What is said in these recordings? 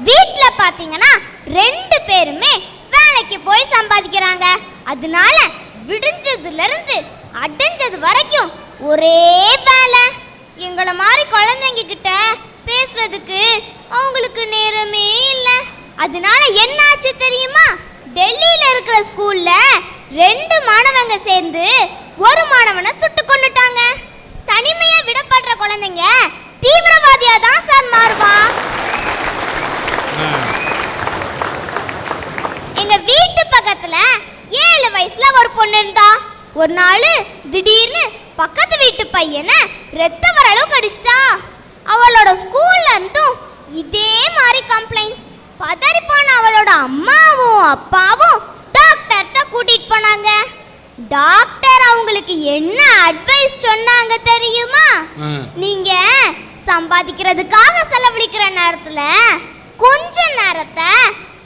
வீட்ல பாத்தீங்கன்னா ரெண்டு பேருமே வேலைக்கு போய் சம்பாதிக்கிறாங்க. அதனால விடிஞ்சதுல இருந்து அடைஞ்சது வரைக்கும் ஒரே வேலை. எங்களை மாதிரி குழந்தைங்க கிட்ட பேசுறதுக்கு அவங்களுக்கு நேரமே இல்லை. அதனால என்னாச்சு தெரியுமா? டெல்லியில இருக்கிற ஸ்கூல்ல ரெண்டு மாணவங்க சேர்ந்து ஒரு மாணவனை சுட்டு கொண்டு தனிமையா விடப்படுற குழந்தைங்க தீவிரவாதியா தான் சார் மாறுவான் ஆ, எங்க வீட்டு பக்கத்துல ஏழு வயசுல ஒரு பொண்ணு இருந்தா ஒரு நாள் திடீர்னு பக்கத்து வீட்டு பையனை ரத்த வர அளவுக்கு அடிச்சிட்டா அவளோட ஸ்கூல்ல இருந்தும் இதே மாதிரி கம்ப்ளைண்ட்ஸ் பதறி போன அவளோட அம்மாவும் அப்பாவும் டாக்டர்கிட்ட கூட்டிட்டு போனாங்க. டாக்டர் அவங்களுக்கு என்ன அட்வைஸ் சொன்னாங்க தெரியுமா. நீங்க சம்பாதிக்கிறதுக்காக செலவழிக்கிற நேரத்துல கொஞ்ச நேரத்தை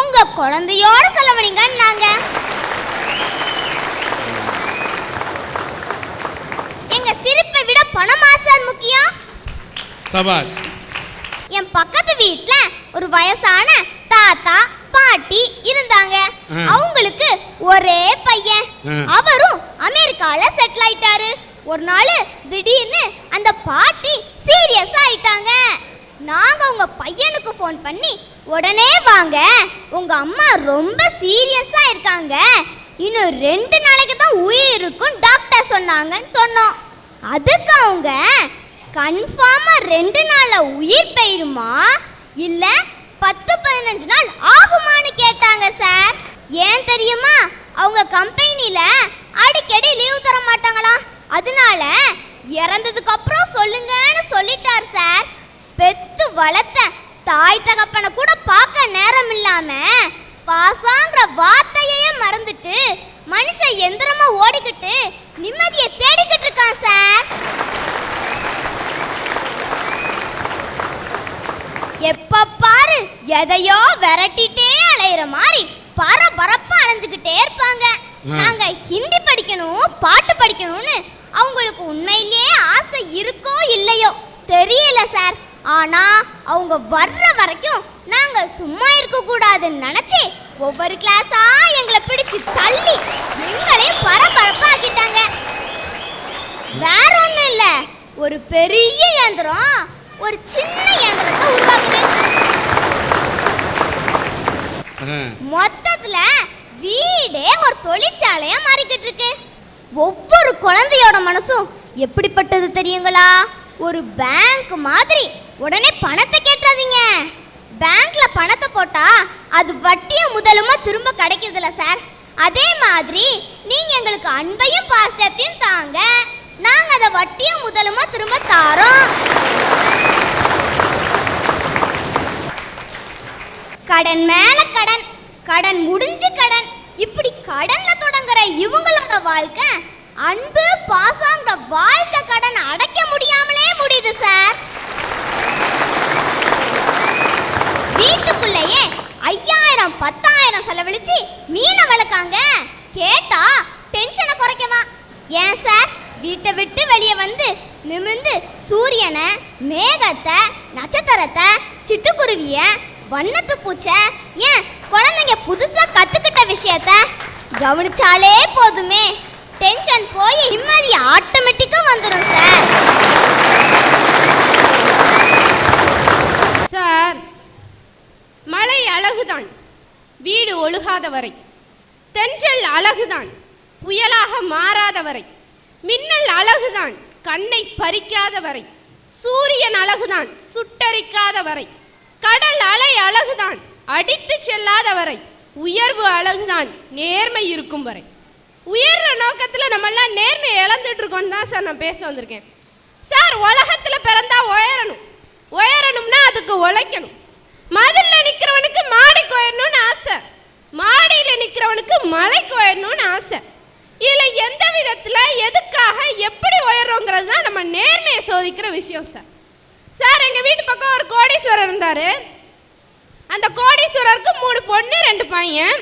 உங்க குழந்தையோட செலவழிங்கன்னாங்க. எங்க சிரிப்பை விட பணமா சார் முக்கியம். சபாஷ். என் பக்கத்து வீட்ல ஒரு வயசான தாத்தா பாட்டி இருந்தாங்க. அவங்களுக்கு ஒரே பையன். அவரும் அமெரிக்கால செட்டில் ஆயிட்டாரு. ஒரு நாள் திடீர்னு அந்த பாட்டி சீரியஸ் ஆயிட்டாங்க. நாங்க உங்க பையனுக்கு ஃபோன் பண்ணி உடனே வாங்க. உங்க அம்மா ரொம்ப சீரியஸா இருக்காங்க. இன்னும் ரெண்டு நாளைக்கு தான் உயிர் இருக்கும் டாக்டர் சொன்னாங்கன்னு சொன்னோம். அதுக்கு அவங்க கன்ஃபார்மா ரெண்டு நாளில் உயிர் போயிருமா? இல்ல பத்து பதினஞ்சு நாள் ஆகுமான்னு கேட்டாங்க சார். ஏன் தெரியுமா? அவங்க கம்பெனியில் அடிக்கடி லீவ் தர மாட்டாங்களாம் அதனால இறந்ததுக்கு அப்புறம் சொல்லுங்கன்னு சொல்லிட்டார் சார். பெத்து வளர்த்த தாய் தகப்பனை கூட பார்க்க நேரம் இல்லாம பாசாங்கிற வார்த்தையே மறந்துட்டு மனுஷன் எந்திரமா ஓடிக்கிட்டு நிம்மதியை தேடிக்கிட்டு இருக்கான் சார். எப்ப பாரு எதையோ விரட்டிட்டே அலையிற மாதிரி பரபரப்பா அலைஞ்சுக்கிட்டே இருப்பாங்க. நாங்க ஹிந்தி படிக்கணும் பாட்டு படிக்கணும்னு அவங்களுக்கு உண்மையிலேயே ஆசை இருக்கோ இல்லையோ தெரியல சார். ஆனா அவங்க வர்ற வரைக்கும் நாங்க சும்மா இருக்க கூடாதுன்னு நினைச்சு ஒவ்வொரு கிளாஸா எங்களை பிடிச்சு தள்ளி எங்களையும் பரபரப்பா ஆக்கிட்டாங்க வேற ஒண்ணும் இல்ல. ஒரு பெரிய இயந்திரம் ஒரு சின்ன இயந்திரத்தை உருவாக்குது. மொத்தத்துல வீடே ஒரு தொழிற்சாலையா மாறிக்கிட்டு இருக்கு. ஒவ்வொரு குழந்தையோட மனசும் எப்படிப்பட்டது தெரியுங்களா? ஒரு பேங்க் மாதிரி உடனே பணத்தை கேட்டாதீங்க பேங்க்ல பணத்தை போட்டா அது வட்டியும் முதலுமா திரும்ப கிடைக்குதுல சார். அதே மாதிரி நீங்க எங்களுக்கு அன்பையும் பாசத்தையும் தாங்க. நாங்க அதை வட்டியும் முதலுமா திரும்ப தாரோம். கடன் மேல கடன் கடன் முடிஞ்சு கடன். இப்படி கடன்ல தொடங்குற இவங்களோட வாழ்க்கை அன்பு பாசங்கிற வாழ்க்கை கடன் அடைக்க முடியாமலே முடியுது சார். வீட்டுக்குள்ளேயே ஐயாயிரம் பத்தாயிரம் செலவழிச்சு மீனை வளர்க்காங்க. கேட்டா டென்ஷனை குறைக்கவா. ஏன் சார்? வீட்டை விட்டு வெளியே வந்து நிமிர்ந்து சூரியனை மேகத்தை நட்சத்திரத்தை சிட்டுக்குருவிய வண்ணத்து பூச்சை ஏன் குழந்தைங்க புதுசாக கற்றுக்கிட்ட விஷயத்த கவனிச்சாலே போதுமே. டென்ஷன் போய் நிம்மதி ஆட்டோமேட்டிக்காக வந்துடும் சார் சார் மழை அழகுதான். வீடு ஒழுகாத வரை. தென்றல் அழகுதான். புயலாக மாறாத வரை. மின்னல் அழகுதான் கண்ணை பறிக்காத வரை. சூரியன் அழகுதான் சுட்டரிக்காத வரை. கடல் அலை அழகுதான் அடித்து செல்லாத வரை. உயர்வு அழகுதான் நேர்மை இருக்கும் வரை. உயர்ற நோக்கத்தில் நம்மெல்லாம் நேர்மை இழந்துட்டுருக்கோன்னு தான் சார் நான் பேச வந்திருக்கேன். சார் உலகத்தில் பிறந்தா உயரணும். உயரணும்னா அதுக்கு உழைக்கணும். மதிலில் நிற்கிறவனுக்கு மாடிக்கு உயரணும்னு ஆசை. மாடியில் நிற்கிறவனுக்கு மலைக்கு உயரணும்னு ஆசை. இதில் எந்த விதத்தில் எதுக்காக எப்படி உயர்றோங்கிறது தான் நம்ம நேர்மையை சோதிக்கிற விஷயம் சார் சார் எங்கள் வீட்டு பக்கம் ஒரு கோடீஸ்வரர் இருந்தார். அந்த கோடீஸ்வரருக்கு மூணு பொண்ணு ரெண்டு பையன்.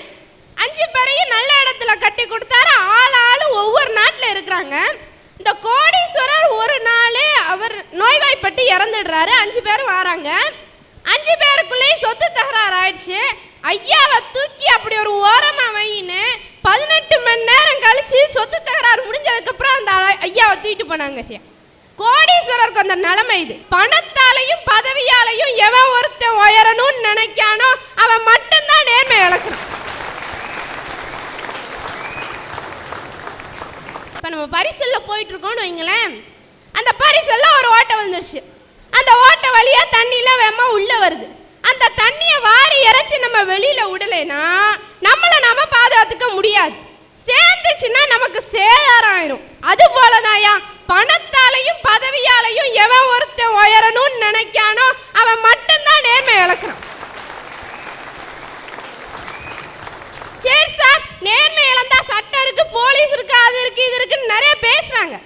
அஞ்சு பேரையும் நல்ல இடத்துல கட்டி கொடுத்தாரு. ஆள் ஆளும் ஒவ்வொரு நாட்டில் இருக்கிறாங்க. இந்த கோடீஸ்வரர் ஒரு நாள் அவர் நோய்வாய்ப்பட்டு இறந்துடுறாரு. அஞ்சு பேர் வராங்க. அஞ்சு பேருக்குள்ளேயும் சொத்து தகராறு ஐயாவை தூக்கி அப்படி ஒரு ஓரமாக வையின்னு பதினெட்டு மணி நேரம் கழிச்சு சொத்து தகராறு முடிஞ்சதுக்கப்புறம் அந்த ஐயாவை தூக்கிட்டு போனாங்க ஐயா கோடீஸ்வரருக்கு அந்த நிலைமை இது. பணத்தாலையும் பதவியாலையும் எவன் ஒருத்தன் உயரணும்னு நினைக்கானோ அவன் மட்டும்தான் நேர்மை இழக்கிறான். இப்போ நம்ம பரிசலில் போயிட்டு இருக்கோம்னு வைங்களேன். அந்த பரிசலில் ஒரு ஓட்டை வந்துருச்சு அந்த ஓட்டை வழியாக தண்ணியில் வேமா உள்ளே வருது. அந்த தண்ணியை வாரி இறைச்சி நம்ம வெளியில் விடலைன்னா முடியாது. சேர்ந்துச்சுன்னா நமக்கு சேதாரம் ஆயிரும் அது போலதாயா பணத்தாலையும் பதவியாலையும் எவன் ஒருத்தன் உயரணும்னு நினைக்கானோ அவன் மட்டும்தான் நேர்மை இழக்கிறான். சரி சார் நேர்மை இழந்தா சட்டம் இருக்கு போலீஸ் இருக்கு அது இருக்கு இது இருக்குன்னு நிறைய பேசுறாங்க.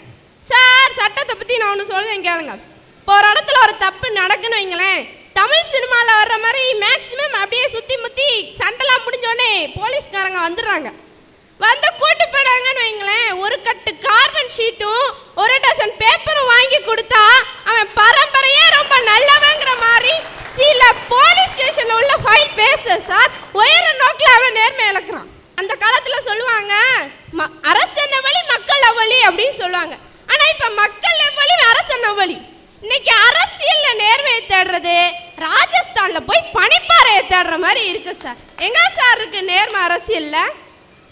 சார் சட்டத்தை பத்தி நான் ஒன்று சொல்லுறேன் கேளுங்க. இப்போ ஒரு இடத்துல ஒரு தப்பு நடக்குன்னு வைங்களேன் தமிழ் சினிமாவில் வர்ற மாதிரி மேக்ஸிமம் அப்படியே சுற்றி முற்றி சண்டைலாம் முடிஞ்சோடனே போலீஸ்காரங்க வந்துடுறாங்க. வந்து கூட்டு போயிடாங்கன்னு வைங்களேன். ஒரு கட்டு கார்பன் ஷீட்டும் ஒரு டசன் பேப்பரும் வாங்கி கொடுத்தா அவன் பரம்பரையே ரொம்ப நல்லவங்கிற மாதிரி சில போலீஸ் ஸ்டேஷன்ல உள்ள ஃபைல் பேச சார் உயர நோக்கில் அவன் நேர்மை இழக்கிறான். அந்த காலத்தில் சொல்லுவாங்க ம- அரசன் வழி மக்கள் அவ்வளி அப்படின்னு சொல்லுவாங்க. ஆனால் இப்போ மக்கள் எவ்வளி அரசன் அவ்வளி இன்னைக்கு அரசியலில் நேர்மையை தேடுறது ராஜஸ்தான்ல போய் பனிப்பாறையை தேடுற மாதிரி இருக்கு சார் எங்க சார் இருக்கு நேர்மை அரசியல்ல?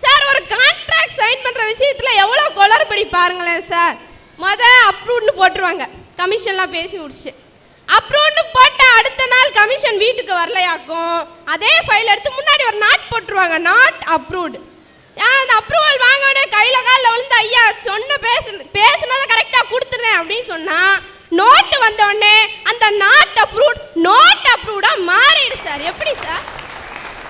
சார் ஒரு கான்ட்ராக்ட் சைன் பண்ணுற விஷயத்தில் எவ்வளோ குளறுபடி பாருங்களேன் சார் மொதல் அப்ரூவ்னு போட்டுருவாங்க. கமிஷன்லாம் பேசி முடிச்சு. அப்ரூவ்னு போட்ட அடுத்த நாள் கமிஷன் வீட்டுக்கு வரலையாக்கும். அதே ஃபைல் எடுத்து முன்னாடி ஒரு நாட் போட்டுருவாங்க. நாட் அப்ரூவ்டு அந்த அப்ரூவல் வாங்க உடனே கையில் காலில் விழுந்து ஐயா சொன்ன பேசு பேசுனதை கரெக்டாக கொடுத்துறேன் அப்படின்னு சொன்னால் நோட்டு வந்த அந்த நாட் அப்ரூவ்ட் நோட் அப்ரூவ்டாக மாறிடு சார் எப்படி சார்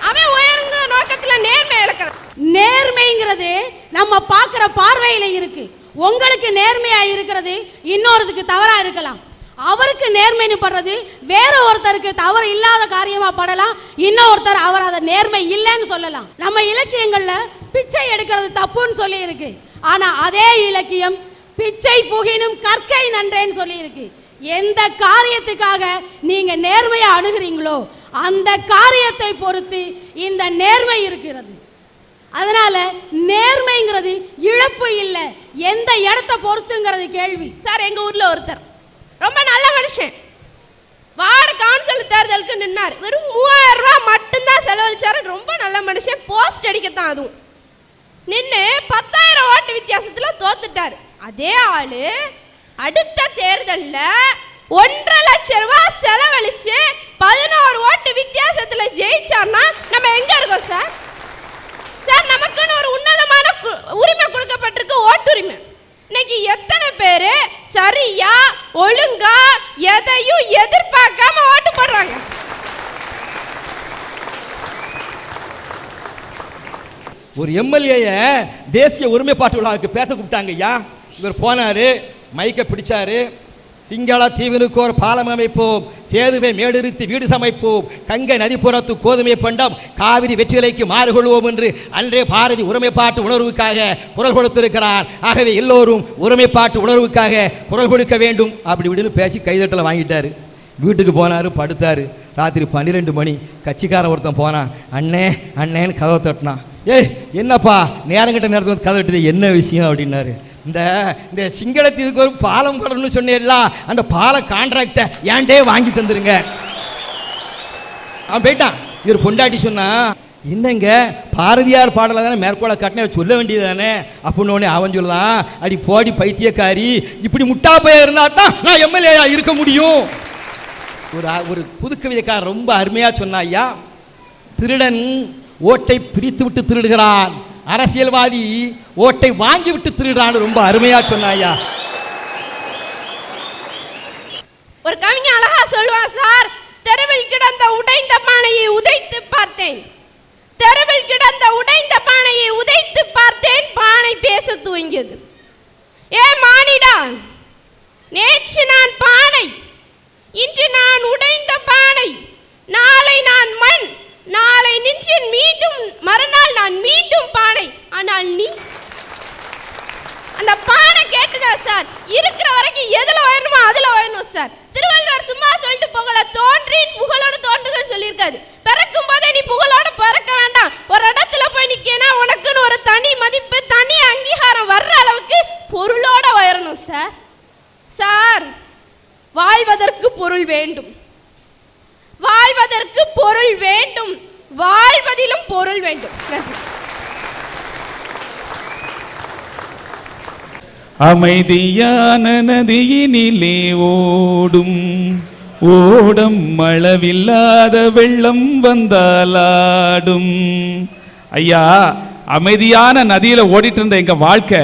அவன் உயர்ந்த நோக்கத்தில் நேர்மை இழக்கிறான் நேர்மைங்கிறது நம்ம பார்க்குற பார்வையில் இருக்கு. உங்களுக்கு நேர்மையாக இருக்கிறது இன்னொருத்துக்கு தவறாக இருக்கலாம். அவருக்கு நேர்மைன்னு படுறது வேற ஒருத்தருக்கு தவறு இல்லாத காரியமாக படலாம். இன்னொருத்தர் அவர் அதை நேர்மை இல்லைன்னு சொல்லலாம். நம்ம இலக்கியங்களில் பிச்சை எடுக்கிறது தப்புன்னு சொல்லி இருக்கு ஆனால் அதே இலக்கியம் பிச்சை புகினும் கற்கை நன்றேன்னு சொல்லி இருக்கு எந்த காரியத்துக்காக நீங்க நேர்மையை அணுகிறீங்களோ அந்த காரியத்தை பொறுத்து இந்த நேர்மை இருக்கிறது. அதனால நேர்மைங்கிறது இழப்பு இல்லை. எந்த இடத்த பொறுத்துங்கிறது கேள்வி. சார் எங்க ஊர்ல ஒருத்தர். ரொம்ப நல்ல மனுஷன். வார்டு கவுன்சில் தேர்தலுக்கு நின்னார். வெறும் மூவாயிரம் ரூபா மட்டும்தான் செலவழிச்சாரு. ரொம்ப நல்ல மனுஷன். போஸ்ட் அடிக்கத்தான் அதுவும். நின்று பத்தாயிரம் ஓட்டு வித்தியாசத்தில் தோத்துட்டார். அதே ஆளு அடுத்த தேர்தலில் ஒன்றரை லட்சம் ரூபா செலவழிச்சு பதினோரு ஓட்டு வித்தியாசத்தில் ஜெயிச்சார்னா நம்ம எங்கே இருக்கோம் சார்? சார் நமக்குன்னு ஒரு உன்னதமான உரிமை கொடுக்கப்பட்டிருக்கு ஓட்டுரிமை. இன்னைக்கு எத்தனை பேர் சரியா ஒழுங்கா எதையும் எதிர்பார்க்காம ஓட்டு போடுறாங்க? ஒரு எம்எல்ஏய தேசிய ஒருமைப்பாட்டு விழாவுக்கு பேச கூப்பிட்டாங்க ஐயா இவர் போனார் மைக்கை பிடிச்சாரு. சிங்கள தீவினுக்கு ஒரு பாலம் அமைப்போம். சேதுவை மேடிருத்தி வீடு சமைப்போம். கங்கை நதிப்புறத்து கோதுமை பண்டம் காவிரி வெற்றிலைக்கு மாறுகொள்வோம் என்று அன்றே பாரதி ஒருமைப்பாட்டு உணர்வுக்காக குரல் கொடுத்திருக்கிறார். ஆகவே எல்லோரும் ஒருமைப்பாட்டு உணர்வுக்காக குரல் கொடுக்க வேண்டும். அப்படி இப்படின்னு பேசி கைதட்டலை வாங்கிட்டார். வீட்டுக்கு போனார் படுத்தார். ராத்திரி பன்னிரெண்டு மணி. கட்சிக்காரன் ஒருத்தன் போனான் அண்ணே அண்ணேன்னு கதவை தட்டினான். ஏய் என்னப்பா? நேரங்கிட்ட நேரத்தில் வந்து கதவை என்ன விஷயம்? அப்படின்னாரு. இந்த இந்த சிங்களத்தீவுக்கு ஒரு பாலம் போடணும்னு சொன்னேன்ல அந்த பால கான்ட்ராக்டை ஏன்டே வாங்கி தந்துருங்க? அவன் போயிட்டான். இவர் பொண்டாட்டி சொன்னா என்னங்க பாரதியார் பாடலை தானே மேற்கோளை கட்டின சொல்ல வேண்டியது தானே அப்படின்னு அவன் சொல்லலாம் அடி போடி பைத்தியக்காரி இப்படி முட்டா பைய இருந்தா தான் நான் எம்எல்ஏ இருக்க முடியும். ஒரு ஒரு ஒரு புதுக்கவிதைக்காரர் ரொம்ப அருமையாக சொன்னா ஐயா திருடன் ஓட்டை பிரித்து விட்டு திருடுகிறான் அரசியல்வாதி ஓட்டை வாங்கி விட்டு திருடுறான்னு ரொம்ப அருமையா சொன்னாயா. ஒரு கவிஞர் அழகா சொல்லுவான் சார் தெருவில் கிடந்த சார். இருக்கிற வரைக்கும் எதில் வரணுமோ அதில் வேணும் சார். திருவள்ளுவர் சும்மா சொல்லிட்டு போகல. தோன்றின் புகழோட தோன்றுகள்னு சொல்லியிருக்காது பிறக்கும் போதே நீ புகழோடு பிறக்க வேண்டாம். ஒரு இடத்துல போய் நிற்கனா உனக்குன்னு ஒரு தனி மதிப்பு தனி அங்கீகாரம் வர்ற அளவுக்கு பொருளோட உயரணும் சார். சார் வாழ்வதற்கு பொருள் வேண்டும். வாழ்வதற்கு பொருள் வேண்டும். வாழ்வதிலும் பொருள் வேண்டும். நன்றி. அமைதியான நதியினிலே ஓடும். ஓடம் அளவில்லாத வெள்ளம் வந்தாலாடும். ஐயா அமைதியான நதியில ஓடிட்டு இருந்த எங்க வாழ்க்கை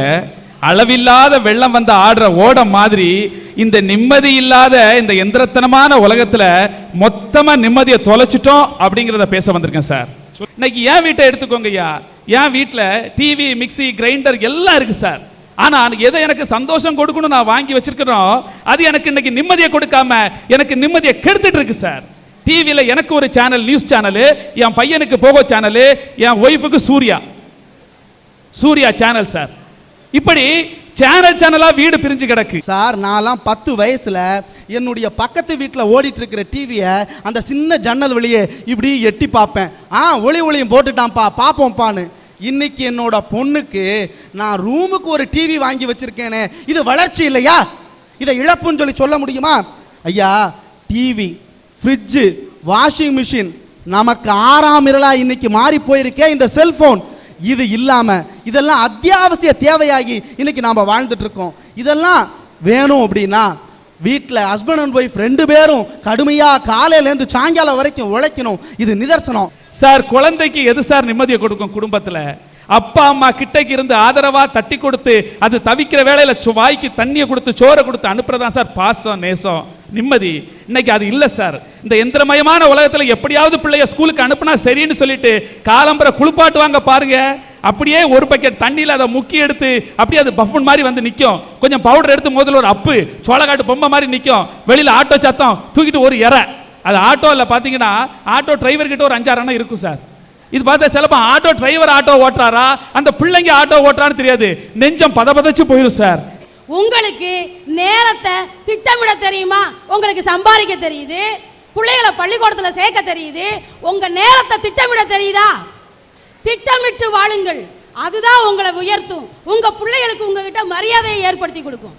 அளவில்லாத வெள்ளம் வந்து ஆடுற ஓடம் மாதிரி இந்த நிம்மதி இல்லாத இந்த எந்திரத்தனமான உலகத்துல மொத்தமா நிம்மதியை தொலைச்சிட்டோம் அப்படிங்கிறத பேச வந்திருக்கேன் சார். இன்னைக்கு என் வீட்டை எடுத்துக்கோங்க ஐயா. என் வீட்டில் டிவி மிக்ஸி கிரைண்டர் எல்லாம் இருக்கு சார். ஆனால் எதை எனக்கு சந்தோஷம் கொடுக்கணும் நான் வாங்கி வச்சிருக்கிறோம் அது எனக்கு இன்னைக்கு நிம்மதியை கொடுக்காம எனக்கு நிம்மதியை கெடுத்துட்டு இருக்கு சார் டிவியில் எனக்கு ஒரு சேனல் நியூஸ் சேனலு என் பையனுக்கு போகோ சேனலு என் ஒய்ஃபுக்கு சூர்யா. சூர்யா சேனல் சார் இப்படி சேனல் சேனலாக வீடு பிரிஞ்சு கிடக்கு. சார் நான்லாம் பத்து வயசில் என்னுடைய பக்கத்து வீட்டில் ஓடிட்டு இருக்கிற டிவியை அந்த சின்ன ஜன்னல் வழியே இப்படி எட்டி பார்ப்பேன். ஆ ஒளி ஒளியும் போட்டுட்டான்ப்பா பார்ப்போம்ப்பான்னு. இன்னைக்கு என்னோட பொண்ணுக்கு நான் ரூமுக்கு ஒரு டிவி வாங்கி வச்சிருக்கேனே இது வளர்ச்சி இல்லையா? இதை இழப்புன்னு சொல்லி சொல்ல முடியுமா? ஐயா டிவி ஃப்ரிட்ஜு வாஷிங் மிஷின் நமக்கு ஆறாம் இரலா இன்னைக்கு மாறி போயிருக்கே இந்த செல்போன் இது இல்லாமல் இதெல்லாம் அத்தியாவசிய தேவையாகி இன்னைக்கு நாம் வாழ்ந்துட்டு இருக்கோம். இதெல்லாம் வேணும் அப்படின்னா வீட்டில் ஹஸ்பண்ட் அண்ட் ஒய்ஃப் ரெண்டு பேரும் கடுமையாக காலையிலேருந்து சாயங்காலம் வரைக்கும் உழைக்கணும். இது நிதர்சனம். சார் குழந்தைக்கு எது சார் நிம்மதியை கொடுக்கும் குடும்பத்தில்? அப்பா அம்மா கிட்டக்கு இருந்து ஆதரவாக தட்டி கொடுத்து அது தவிக்கிற வேலையில் சு- வாய்க்கு தண்ணியை கொடுத்து சோறை கொடுத்து அனுப்புறதான் சார் பாசம் நேசம் நிம்மதி. இன்னைக்கு அது இல்லை சார். இந்த எந்திரமயமான உலகத்தில் எப்படியாவது பிள்ளைய ஸ்கூலுக்கு அனுப்புனா சரின்னு சொல்லிட்டு காலம்பரை குளிப்பாட்டுவாங்க பாருங்க. அப்படியே ஒரு பக்கெட் தண்ணியில் அதை முக்கி எடுத்து அப்படியே அது பஃபன் மாதிரி வந்து நிற்கும் கொஞ்சம் பவுடர் எடுத்து முதல்ல ஒரு அப்பு சோளக்காட்டு பொம்மை மாதிரி நிற்கும் வெளியில் ஆட்டோ சத்தம் தூக்கிட்டு ஒரு இறை அது ஆட்டோவில் பார்த்தீங்கன்னா ஆட்டோ டிரைவர் கிட்ட ஒரு அஞ்சாறு அண்ணா இருக்கும் சார். இது பார்த்தா சிலப்போ ஆட்டோ டிரைவர் ஆட்டோ ஓட்டுறாரா? அந்த பிள்ளைங்க ஆட்டோ ஓட்டுறான்னு தெரியாது. நெஞ்சம் பதபதச்சு போயிடும் சார். உங்களுக்கு நேரத்தை திட்டமிட தெரியுமா? உங்களுக்கு சம்பாதிக்க தெரியுது. பிள்ளைகளை பள்ளிக்கூடத்தில் சேர்க்க தெரியுது. உங்க நேரத்தை திட்டமிட தெரியுதா? திட்டமிட்டு வாழுங்கள். அதுதான் உங்களை உயர்த்தும். உங்க பிள்ளைகளுக்கு உங்ககிட்ட மரியாதையை ஏற்படுத்தி கொடுக்கும்.